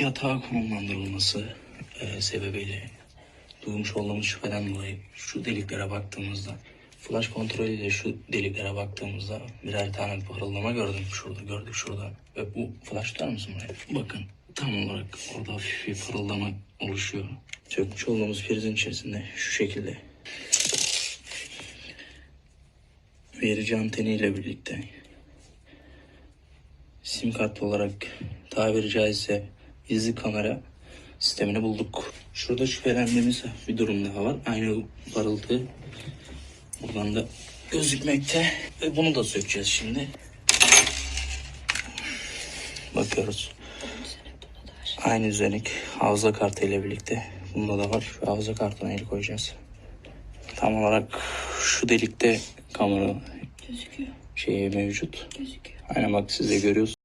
yatağa konumlandırılması e, sebebiyle duymuş olduğumuz şüpheden dolayı şu deliklere baktığımızda flash kontrolüyle şu deliklere baktığımızda birer tane parıldama gördüm şurada gördük şurada ve bu flash tutar mısın buraya? Bakın tam olarak orada hafif bir parıldama oluşuyor. Sökmüş olduğumuz prizin içerisinde şu şekilde verici anteniyle birlikte sim kart olarak tabiri caizse izli kamera sistemini bulduk. Şurada şüphelendiğimiz bir durum daha var. Aynı parıltı buradan da gözükmekte. Ve bunu da sökeceğiz şimdi. Bakıyoruz. Aynı üzerik hafıza kartı ile birlikte. Bunda da var. Şu hafıza kartına el koyacağız. Tam olarak şu delikte kamera Gözüküyor. şeyi mevcut. Gözüküyor. Aynen bak siz de görüyorsunuz.